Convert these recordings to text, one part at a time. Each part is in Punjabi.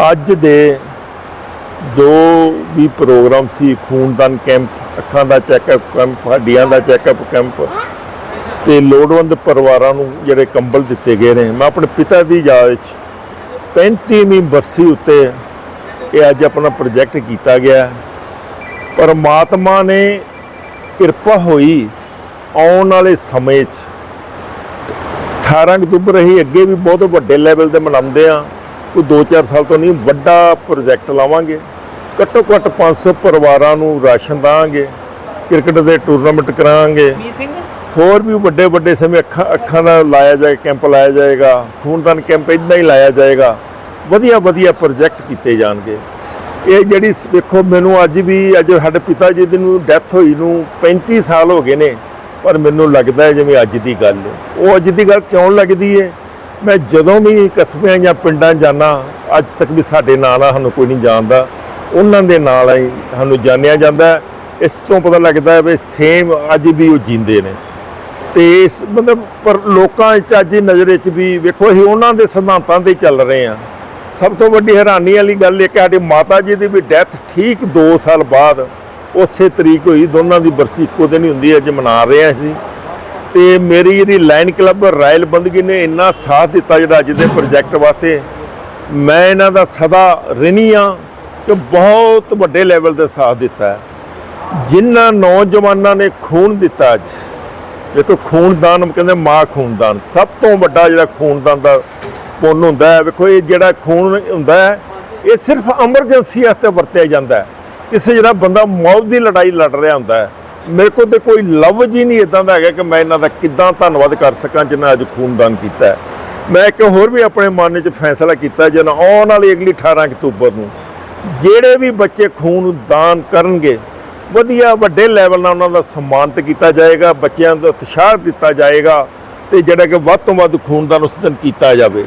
ਅੱਜ ਦੇ ਜੋ ਵੀ ਪ੍ਰੋਗਰਾਮ ਸੀ, ਖੂਨਦਾਨ ਕੈਂਪ, ਅੱਖਾਂ ਦਾ ਚੈੱਕਅਪ ਕੈਂਪ, ਹੱਡੀਆਂ ਦਾ ਚੈੱਕਅਪ ਕੈਂਪ, ਤੇ ਲੋੜਵੰਦ ਪਰਿਵਾਰਾਂ ਨੂੰ ਜਿਹੜੇ ਕੰਬਲ ਦਿੱਤੇ ਗਏ ਨੇ, ਮੈਂ ਆਪਣੇ ਪਿਤਾ ਦੀ ਯਾਦ ਵਿੱਚ 35ਵੀਂ ਬਰਸੀ ਉੱਤੇ ਇਹ ਅੱਜ ਆਪਣਾ ਪ੍ਰੋਜੈਕਟ ਕੀਤਾ ਗਿਆ ਪਰਮਾਤਮਾ ਨੇ ਕਿਰਪਾ ਹੋਈ ਆਉਣ ਵਾਲੇ ਸਮੇਂ 'ਚ। 18 ਅਕਤੂਬਰ ਅਸੀਂ ਅੱਗੇ ਵੀ ਬਹੁਤ ਵੱਡੇ ਲੈਵਲ ਤੇ ਮਨਾਉਂਦੇ ਆ। ਕੋਈ 2-4 ਸਾਲ ਤੋਂ ਨਹੀਂ ਵੱਡਾ ਪ੍ਰੋਜੈਕਟ ਲਾਵਾਂਗੇ। ਘੱਟੋ ਘੱਟ 500 ਪਰਿਵਾਰਾਂ ਨੂੰ ਰਾਸ਼ਨ ਦਾਂਗੇ ਕ੍ਰਿਕਟ ਦੇ ਟੂਰਨਾਮੈਂਟ ਕਰਾਂਗੇ। ਹੋਰ ਵੀ ਵੱਡੇ ਵੱਡੇ ਸਮੇਂ ਅੱਖਾਂ ਅੱਖਾਂ ਦਾ ਲਾਇਆ ਜਾਏ ਕੈਂਪ ਲਾਇਆ ਜਾਏਗਾ ਖੂਨਦਾਨ ਕੈਂਪ ਇਦਾਂ ਹੀ ਲਾਇਆ ਜਾਏਗਾ। ਵਧੀਆ ਵਧੀਆ ਪ੍ਰੋਜੈਕਟ ਕੀਤੇ ਜਾਣਗੇ। ਇਹ ਜਿਹੜੀ ਵੇਖੋ ਮੈਨੂੰ ਅੱਜ ਵੀ ਅੱਜ ਸਾਡੇ ਪਿਤਾ ਜੀ ਦੀ ਨੂੰ ਡੈਥ ਹੋਈ ਨੂੰ 35 ਸਾਲ ਹੋ ਗਏ ਨੇ ਪਰ ਮੈਨੂੰ ਲੱਗਦਾ ਜਿਵੇਂ ਅੱਜ ਦੀ ਗੱਲ ਹੈ। ਉਹ ਅੱਜ ਦੀ ਗੱਲ ਕਿਉਂ ਲੱਗਦੀ ਹੈ? ਮੈਂ ਜਦੋਂ ਵੀ ਕਸਬਿਆਂ ਜਾਂ ਪਿੰਡਾਂ ਜਾਣਾ ਅੱਜ ਤੱਕ ਵੀ ਸਾਡੇ ਨਾਂ ਨਾਲ ਸਾਨੂੰ ਕੋਈ ਨਹੀਂ ਜਾਣਦਾ। ਉਹਨਾਂ ਦੇ ਨਾਲ ਹੀ ਸਾਨੂੰ ਜਾਣਿਆ ਜਾਂਦਾ ਇਸ ਤੋਂ ਪਤਾ ਲੱਗਦਾ ਹੈ ਵੀ ਸੇਮ ਅੱਜ ਵੀ ਉਹ ਜਿੰਦੇ ਨੇ। ਤੇ ਇਸ ਮਤਲਬ ਪਰ ਲੋਕਾਂ ਵਿੱਚ ਅੱਜ ਦੀ ਨਜ਼ਰ ਵਿੱਚ ਵੀ ਵੇਖੋ, ਅਸੀਂ ਉਹਨਾਂ ਦੇ ਸਿਧਾਂਤਾਂ ਤੇ ਚੱਲ ਰਹੇ ਹਾਂ। ਸਭ ਤੋਂ ਵੱਡੀ ਹੈਰਾਨੀ ਵਾਲੀ ਗੱਲ ਇਹ ਕਿ ਸਾਡੀ ਮਾਤਾ ਜੀ ਦੀ ਵੀ ਡੈਥ ਠੀਕ 2 ਸਾਲ ਬਾਅਦ ਉਸੇ ਤਰੀਕ ਹੋਈ, ਦੋਨਾਂ ਦੀ ਬਰਸੀ ਇੱਕੋ ਦਿਨ ਹੀ ਹੁੰਦੀ ਹੈ ਅੱਜ ਮਨਾ ਰਹੇ ਹਾਂ ਅਸੀਂ। ਤੇ ਮੇਰੀ ਜਿਹੜੀ ਲਾਈਨ ਕਲੱਬ ਰਾਇਲ ਬੰਦਗੀ ਨੇ ਇੰਨਾ ਸਾਥ ਦਿੱਤਾ ਜਿਹੜਾ ਅੱਜ ਦੇ ਪ੍ਰੋਜੈਕਟ ਵਾਸਤੇ। ਮੈਂ ਇਹਨਾਂ ਦਾ ਸਦਾ ਰਿਣੀ ਹਾਂ ਕਿ ਬਹੁਤ ਵੱਡੇ ਲੈਵਲ ਤੇ ਸਾਥ ਦਿੱਤਾ ਜਿਨ੍ਹਾਂ ਨੌਜਵਾਨਾਂ ਨੇ ਖੂਨ ਦਿੱਤਾ ਅੱਜ, ਦੇਖੋ ਖੂਨਦਾਨ ਕਹਿੰਦੇ ਮਾਂ ਖੂਨਦਾਨ, ਸਭ ਤੋਂ ਵੱਡਾ ਜਿਹੜਾ ਖੂਨਦਾਨ ਦਾ ਪੁੰਨ ਹੁੰਦਾ ਹੈ, ਵੇਖੋ ਇਹ ਜਿਹੜਾ ਖੂਨ ਹੁੰਦਾ ਹੈ, ਇਹ ਸਿਰਫ ਐਮਰਜੈਂਸੀ ਵਾਸਤੇ ਵਰਤਿਆ ਜਾਂਦਾ ਹੈ। ਕਿਸੇ ਜਿਹੜਾ ਬੰਦਾ ਮੌਤ ਦੀ ਲੜਾਈ ਲੜ ਰਿਹਾ ਹੁੰਦਾ ਹੈ ਮੇਰੇ ਕੋਲ ਤੇ ਕੋਈ ਲਫ਼ਜ਼ ਹੀ ਨਹੀਂ ਇਦਾਂ ਦਾ ਹੈਗਾ ਕਿ ਮੈਂ ਇਹਨਾਂ ਦਾ ਕਿੱਦਾਂ ਧੰਨਵਾਦ ਕਰ ਸਕਾਂ ਜਿਨ੍ਹਾਂ ਅੱਜ ਖੂਨਦਾਨ ਕੀਤਾ ਮੈਂ ਇੱਕ ਹੋਰ ਵੀ ਆਪਣੇ ਮਨ ਵਿੱਚ ਫੈਸਲਾ ਕੀਤਾ ਜਨ ਆਉਣ ਵਾਲੀ ਅਗਲੀ 18 ਅਕਤੂਬਰ ਨੂੰ ਜਿਹੜੇ ਵੀ ਬੱਚੇ ਖੂਨ ਦਾਨ ਕਰਨਗੇ, ਵਧੀਆ ਵੱਡੇ ਲੈਵਲ ਨਾਲ ਉਹਨਾਂ ਦਾ ਸਨਮਾਨਿਤ ਕੀਤਾ ਜਾਏਗਾ, ਬੱਚਿਆਂ ਦਾ ਉਤਸ਼ਾਹ ਦਿੱਤਾ ਜਾਏਗਾ ਤੇ ਜਿਹੜਾ ਕਿ ਵੱਧ ਤੋਂ ਵੱਧ ਖੂਨਦਾਨ ਉਸ ਦਿਨ ਕੀਤਾ ਜਾਵੇ।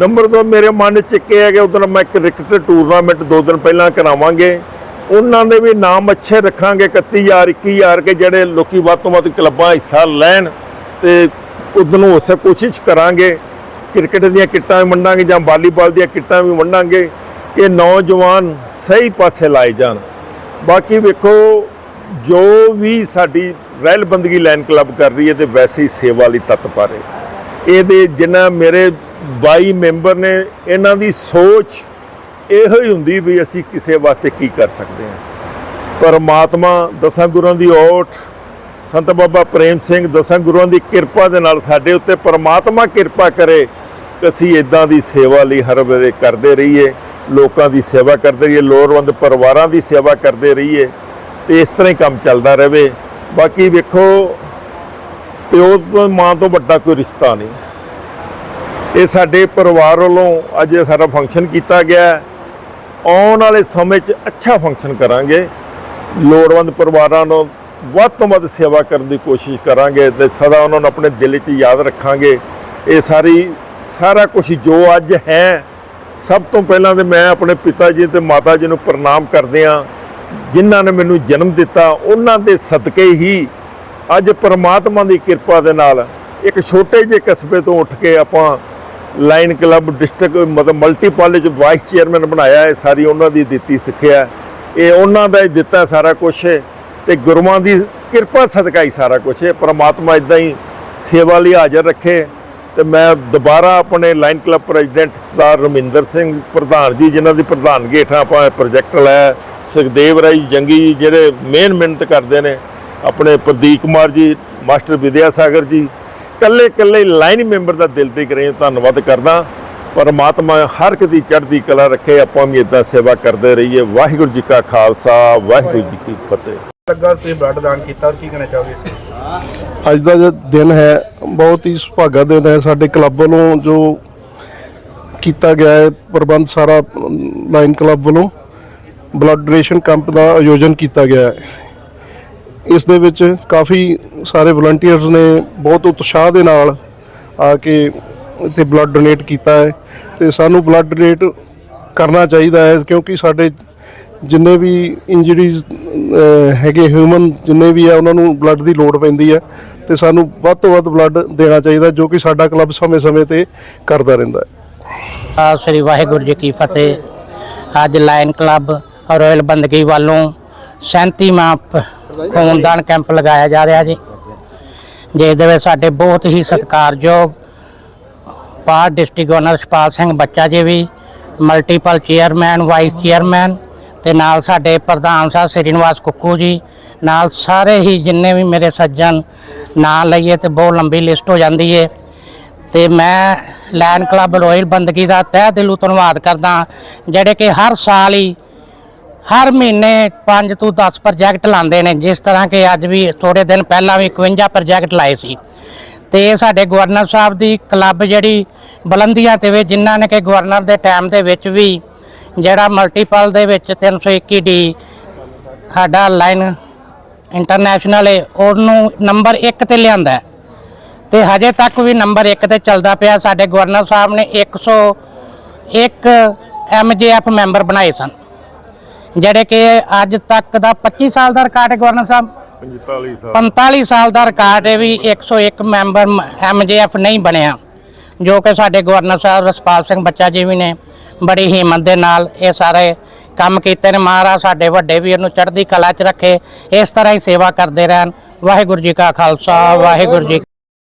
ਨੰਬਰ 2 ਮੇਰੇ ਮਨ 'ਚ ਇੱਕ ਇਹ ਹੈ ਕਿ ਉਦੋਂ ਮੈਂ ਕ੍ਰਿਕਟ ਟੂਰਨਾਮੈਂਟ ਦੋ ਦਿਨ ਪਹਿਲਾਂ ਕਰਾਵਾਂਗੇ। ਉਹਨਾਂ ਦੇ ਵੀ ਨਾਮ ਅੱਛੇ ਰੱਖਾਂਗੇ 31000 21000 ਕੇ ਜਿਹੜੇ ਲੋਕੀ ਵੱਧ ਤੋਂ ਵੱਧ ਕਲੱਬਾਂ ਹਿੱਸਾ ਲੈਣ ਤੇ ਉਦੋਂ ਨੂੰ ਉਸੇ ਕੋਸ਼ਿਸ਼ ਕਰਾਂਗੇ। ਕ੍ਰਿਕਟ ਦੀਆਂ ਕਿੱਟਾਂ ਵੀ ਵੰਡਾਂਗੇ ਜਾਂ ਵਾਲੀਬਾਲ ਦੀਆਂ ਕਿੱਟਾਂ ਵੀ ਵੰਡਾਂਗੇ ਕਿ ਨੌਜਵਾਨ ਸਹੀ ਪਾਸੇ ਲਾਏ ਜਾਣ। ਬਾਕੀ ਵੇਖੋ, ਜੋ ਵੀ ਸਾਡੀ ਰਹਿਲ ਬੰਦਗੀ ਲਾਈਨ ਕਲੱਬ ਕਰ ਰਹੀ ਹੈ ਤੇ ਵੈਸੇ ਹੀ ਸੇਵਾ ਲਈ ਤਤਪਰ ਹੈ ਇਹਦੇ ਜਿਨ੍ਹਾਂ ਮੇਰੇ 22 ਮੈਂਬਰ ਨੇ, ਇਹਨਾਂ ਦੀ ਸੋਚ ਇਹੋ ਹੀ ਹੁੰਦੀ ਵੀ ਅਸੀਂ ਕਿਸੇ ਵਾਸਤੇ ਕੀ ਕਰ ਸਕਦੇ ਹਾਂ। ਪਰਮਾਤਮਾ ਦਸਾਂ ਗੁਰੂਆਂ ਦੀ ਓਟ, ਸੰਤ ਬਾਬਾ ਪ੍ਰੇਮ ਸਿੰਘ ਦਸਾਂ ਗੁਰੂਆਂ ਦੀ ਕਿਰਪਾ ਦੇ ਨਾਲ ਸਾਡੇ ਉੱਤੇ ਪਰਮਾਤਮਾ ਕਿਰਪਾ ਕਰੇ ਅਸੀਂ ਇਦਾਂ ਦੀ ਸੇਵਾ ਲਈ ਹਰ ਵੇਲੇ ਕਰਦੇ ਰਹੀਏ, ਲੋਕਾਂ ਦੀ ਸੇਵਾ ਕਰਦੇ ਰਹੀਏ, ਲੋੜਵੰਦ ਪਰਿਵਾਰਾਂ ਦੀ ਸੇਵਾ ਕਰਦੇ ਰਹੀਏ ਤੇ ਇਸ ਤਰ੍ਹਾਂ ਹੀ ਕੰਮ ਚੱਲਦਾ ਰਹੇ। ਬਾਕੀ ਵੇਖੋ, ਪਿਓ ਤੋਂ ਮਾਂ ਤੋਂ ਵੱਡਾ ਕੋਈ ਰਿਸ਼ਤਾ ਨਹੀਂ। ਇਹ ਸਾਡੇ ਪਰਿਵਾਰ ਵੱਲੋਂ ਅੱਜ ਸਾਡਾ ਫੰਕਸ਼ਨ ਕੀਤਾ ਗਿਆ। ਆਉਣ ਵਾਲੇ ਸਮੇਂ 'ਚ ਅੱਛਾ ਫੰਕਸ਼ਨ ਕਰਾਂਗੇ। ਲੋੜਵੰਦ ਪਰਿਵਾਰਾਂ ਨੂੰ ਵੱਧ ਤੋਂ ਵੱਧ ਸੇਵਾ ਕਰਨ ਦੀ ਕੋਸ਼ਿਸ਼ ਕਰਾਂਗੇ ਤੇ ਸਦਾ ਉਹਨਾਂ ਨੂੰ ਆਪਣੇ ਦਿਲ 'ਚ ਯਾਦ ਰੱਖਾਂਗੇ। ਇਹ ਸਾਰੀ, ਸਾਰਾ ਕੁਝ ਜੋ ਅੱਜ ਹੈ, ਸਭ ਤੋਂ ਪਹਿਲਾਂ ਤੇ ਮੈਂ ਆਪਣੇ ਪਿਤਾ ਜੀ ਤੇ ਮਾਤਾ ਜੀ ਨੂੰ ਪ੍ਰਣਾਮ ਕਰਦੇ ਹਾਂ, ਜਿਨ੍ਹਾਂ ਨੇ ਮੈਨੂੰ ਜਨਮ ਦਿੱਤਾ, ਉਹਨਾਂ ਦੇ ਸਦਕੇ ਹੀ ਅੱਜ ਪਰਮਾਤਮਾ ਦੀ ਕਿਰਪਾ ਦੇ ਨਾਲ ਇੱਕ ਛੋਟੇ ਜਿਹੇ ਕਸਬੇ ਤੋਂ ਉੱਠ ਕੇ ਆਪਾਂ ਲਾਈਨ ਕਲੱਬ ਡਿਸਟ੍ਰਿਕਟ ਮਤਲਬ ਮਲਟੀਪਲ ਚ ਵਾਈਸ ਚੇਅਰਮੈਨ ਬਣਾਇਆ ਹੈ, ਸਾਰੀ ਉਹਨਾਂ ਦੀ ਦਿੱਤੀ ਸਿੱਖਿਆ ਇਹ ਉਹਨਾਂ ਦਾ ਹੀ ਦਿੱਤਾ ਸਾਰਾ ਕੁਝ ਤੇ ਗੁਰੂਆਂ ਦੀ ਕਿਰਪਾ ਸਦਕਾ ਹੀ ਸਾਰਾ ਕੁਝ ਹੈ। ਪ੍ਰਮਾਤਮਾ ਇਦਾਂ ਹੀ ਸੇਵਾ ਲਈ ਹਾਜ਼ਰ ਰੱਖੇ। ਤੇ ਮੈਂ ਦੁਬਾਰਾ ਆਪਣੇ lion club president Sardar Raminder Singh ਪ੍ਰਧਾਨ ਜੀ, ਜਿਨ੍ਹਾਂ ਦੀ ਪ੍ਰਧਾਨਗੀ ਹੇਠਾਂ ਆਪਾਂ ਪ੍ਰੋਜੈਕਟ ਲਾਇਆ ਸੁਖਦੇਵ ਰਾਈ ਜੰਗੀ ਜੀ ਜਿਹੜੇ ਮਿਹਨ ਮਿਹਨਤ ਕਰਦੇ ਨੇ। ਆਪਣੇ ਪ੍ਰਦੀਪ ਕੁਮਾਰ ਜੀ, ਮਾਸਟਰ ਵਿਦਿਆ ਸਾਗਰ ਜੀ ਕੱਲੇ ਕੱਲੇ ਲਾਈਨ ਮੈਂਬਰ ਦਾ ਦਿਲ ਤੇ ਕਰੇ ਧੰਨਵਾਦ ਕਰਦਾ। ਪਰਮਾਤਮਾ ਹਰ ਇੱਕ ਦੀ ਚੜ੍ਹਦੀ ਕਲਾ ਰੱਖੇ ਆਪਾਂ ਵੀ ਇਦਾਂ ਸੇਵਾ ਕਰਦੇ ਰਹੀਏ। ਵਾਹਿਗੁਰੂ ਜੀ ਕਾ ਖਾਲਸਾ ਵਾਹਿਗੁਰੂ ਜੀ ਕੀ ਫਤਿਹ। ਲੱਗਾ ਤੁਸੀਂ ਬਲੱਡ ਦਾਨ ਕੀਤਾ ਔਰ ਕੀ ਕਹਿਣਾ ਚਾਹੋਗੇ ਇਸ? ਅੱਜ ਦਾ ਜੋ ਦਿਨ ਹੈ ਬਹੁਤ ਹੀ ਸੁਭਾਗਾ ਦਿਨ ਹੈ। ਸਾਡੇ ਕਲੱਬ ਵੱਲੋਂ ਜੋ ਕੀਤਾ ਗਿਆ ਹੈ ਪ੍ਰਬੰਧ ਸਾਰਾ ਲਾਇਨ ਕਲੱਬ ਵੱਲੋਂ ਬਲੱਡ ਡੋਨੇਸ਼ਨ ਕੈਂਪ ਦਾ ਆਯੋਜਨ ਕੀਤਾ ਗਿਆ ਹੈ। ਇਸ ਦੇ ਵਿੱਚ ਕਾਫੀ ਸਾਰੇ ਵਲੰਟੀਅਰਸ ਨੇ ਬਹੁਤ ਉਤਸ਼ਾਹ ਦੇ ਨਾਲ ਆ ਕੇ ਇੱਥੇ ਬਲੱਡ ਡੋਨੇਟ ਕੀਤਾ ਹੈ ਤੇ ਸਾਨੂੰ ਬਲੱਡ ਡੋਨੇਟ ਕਰਨਾ ਚਾਹੀਦਾ ਹੈ ਕਿਉਂਕਿ ਸਾਡੇ ਜਿੰਨੇ ਵੀ ਇੰਜਰੀਜ਼ ਹੈਗੇ ਹਿਊਮਨ ਜਿੰਨੇ ਵੀ ਆ, ਉਹਨਾਂ ਨੂੰ ਬਲੱਡ ਦੀ ਲੋੜ ਪੈਂਦੀ ਹੈ ਤੇ ਸਾਨੂੰ ਵੱਧ ਤੋਂ ਵੱਧ ਬਲੱਡ ਦੇਣਾ ਚਾਹੀਦਾ ਜੋ ਕਿ ਸਾਡਾ ਕਲੱਬ ਸਮੇਂ-ਸਮੇਂ ਤੇ ਕਰਦਾ ਰਹਿੰਦਾ ਹੈ। ਆ ਸ੍ਰੀ ਵਾਹਿਗੁਰੂ ਜੀ ਕੀ ਫਤਿਹ। ਅੱਜ ਲਾਇਨ ਕਲੱਬ ਰੋਇਲ ਬੰਦਗੀ ਵੱਲੋਂ 37ਵਾਂ ਪ- ਖੂਨਦਾਨ ਕੈਂਪ ਲਗਾਇਆ ਜਾ ਰਿਹਾ ਜੀ। ਜਿਸ ਦੇ ਵਿੱਚ ਸਾਡੇ ਬਹੁਤ ਹੀ ਸਤਿਕਾਰਯੋਗ ਪਾਰ ਡਿਸਟ੍ਰਿਕਟ ਗਵਰਨਰ ਸ਼ਪਾਲ ਸਿੰਘ ਬੱਚਾ ਜੀ ਵੀ, ਮਲਟੀਪਲ ਚੇਅਰਮੈਨ, ਵਾਈਸ ਚੇਅਰਮੈਨ ਤੇ ਨਾਲ ਸਾਡੇ ਪ੍ਰਧਾਨ ਸਾਹਿਬ ਸ਼੍ਰੀਨਿਵਾਸ ਕੁੱਕੂ ਜੀ, ਨਾਲ ਸਾਰੇ ਹੀ ਜਿੰਨੇ ਵੀ ਮੇਰੇ ਸੱਜਣ ਨਾਂ ਲਈਏ ਤੇ ਬਹੁਤ ਲੰਬੀ ਲਿਸਟ ਹੋ ਜਾਂਦੀ ਏ। ਤੇ ਮੈਂ ਲਾਇਨ ਕਲੱਬ ਰੋਇਲ ਬੰਦਗੀ ਦਾ ਤਹਿ ਦਿਲੋਂ ਧੰਨਵਾਦ ਕਰਦਾ ਜਿਹੜੇ ਕਿ ਹਰ ਸਾਲ ਹੀ ਹਰ ਮਹੀਨੇ 5 ਤੋਂ 10 ਪ੍ਰੋਜੈਕਟ ਲਾਉਂਦੇ ਨੇ, ਜਿਸ ਤਰ੍ਹਾਂ ਕਿ ਅੱਜ ਵੀ ਥੋੜੇ ਦਿਨ ਪਹਿਲਾਂ ਵੀ 51 ਪ੍ਰੋਜੈਕਟ ਲਾਏ ਸੀ ਤੇ ਇਹ ਸਾਡੇ ਗਵਰਨਰ ਸਾਹਿਬ ਦੀ ਕਲੱਬ ਜਿਹੜੀ ਬੁਲੰਦੀਆਂ ਤੇ ਵੇ, ਜਿਨ੍ਹਾਂ ਨੇ ਕਿ ਗਵਰਨਰ ਦੇ ਟਾਈਮ ਦੇ ਵਿੱਚ ਵੀ ਜਿਹੜਾ ਮਲਟੀਪਲ ਦੇ ਵਿੱਚ 321 ਡੀ ਸਾਡਾ ਲਾਈਨ ਇੰਟਰਨੈਸ਼ਨਲ ਹੈ ਉਹਨੂੰ ਨੰਬਰ 1 ਤੇ ਲਿਆਂਦਾ ਹੈ। ਤੇ ਹਜੇ ਤੱਕ ਵੀ ਨੰਬਰ 1 ਤੇ ਚੱਲਦਾ ਪਿਆ, ਸਾਡੇ ਗਵਰਨਰ ਸਾਹਿਬ ਨੇ 101 ਐਮਜੀਐਫ ਮੈਂਬਰ ਬਣਾਏ ਸਨ ਜਿਹੜੇ ਕਿ ਅੱਜ ਤੱਕ ਦਾ 25 ਸਾਲ ਦਾ ਰਿਕਾਰਡ ਹੈ ਗਵਰਨਰ ਸਾਹਿਬ? 45 ਸਾਲ। 45 ਸਾਲ ਦਾ ਰਿਕਾਰਡ ਹੈ ਵੀ 101 ਮੈਂਬਰ ਐਮਜੀਐਫ ਨਹੀਂ ਬਣਿਆ ਜੋ ਕਿ ਸਾਡੇ ਗਵਰਨਰ ਸਾਹਿਬ ਰਸਪਾਲ ਸਿੰਘ ਬੱਚਾ ਜੀ ਵੀ ਨੇ ਬੜੀ ਹਿੰਮਤ ਦੇ ਨਾਲ ਇਹ ਸਾਰੇ ਕੰਮ ਕੀਤੇ ਨੇ। ਮਹਾਰਾਜ ਸਾਡੇ ਵੱਡੇ ਵੀ ਇਹਨੂੰ ਚੜ੍ਹਦੀ ਕਲਾ 'ਚ ਰੱਖੇ ਇਸ ਤਰ੍ਹਾਂ ਹੀ ਸੇਵਾ ਕਰਦੇ ਰਹਿਣ। ਵਾਹਿਗੁਰੂ ਜੀ ਕਾ ਖਾਲਸਾ ਵਾਹਿਗੁਰੂ ਜੀ